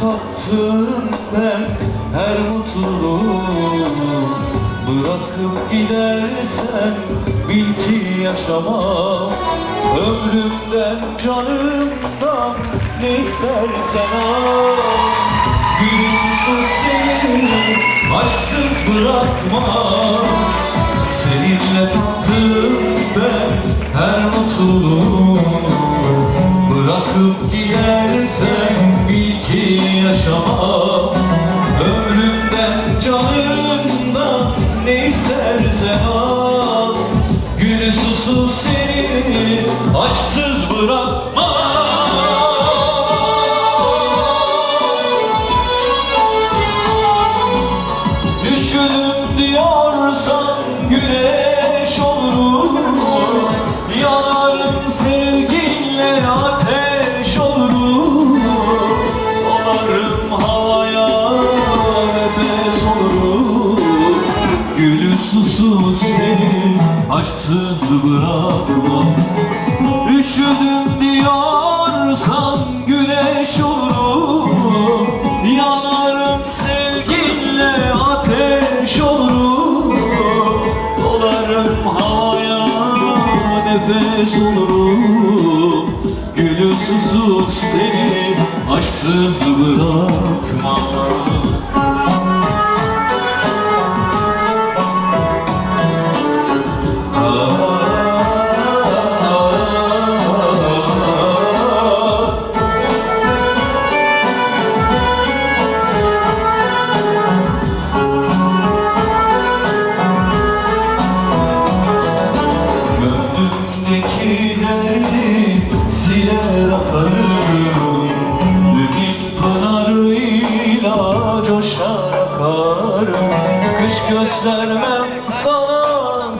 kaptım ben her mutluluğu. Bırakıp gidersen bil ki yaşamam. Ömrümden canımdan ne istersen al Gülü seni aşksız bırakma Seninle tatlım yaşamam. Ömrümden canımdan ne istersen al. Gülü susuz seni aşksız bırakmam Gülü susuz seni aşksız bırakmam Üşüdüm diyorsan güneş olurum Yanarım sevginle ateş olurum Dolarım havaya nefes olurum Gülü susuz seni aşksız bırakmam coşar akarım. Kış göstermem sana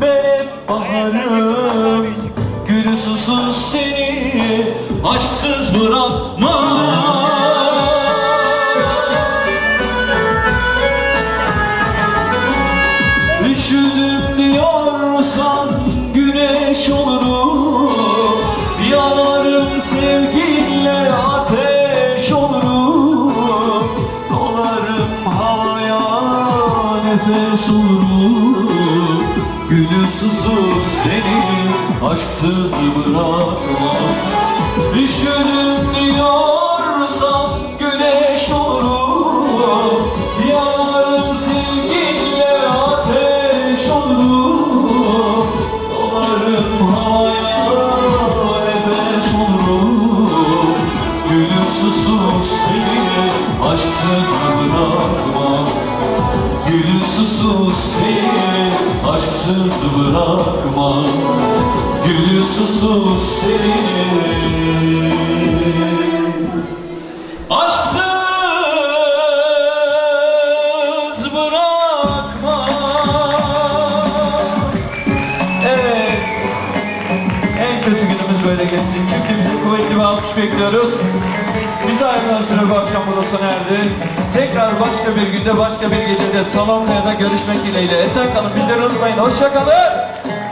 ben hep baharım. Gülü susuz seni aşksız bırakmam nefes seni aşksız bırakmam Üşüdüm diyorsan güneş olurum Yanarım sevginle ateş olurum Dolarım havaya nefes olurum Gülüm susuz seni aşksız bırakmam Gülüm susuz seni aşksız bırakmam. Gülüm susuz seni Aşksız bırakma Evet En kötü günümüz böyle geçsin. Çünkü bir alkış bekliyoruz. Bize ayrılan süre bu akşam burada sona erdi. Tekrar başka bir günde başka bir gecede Salon Kaya'da görüşmek dileğiyle. Esen kalın bizleri unutmayın. Hoşça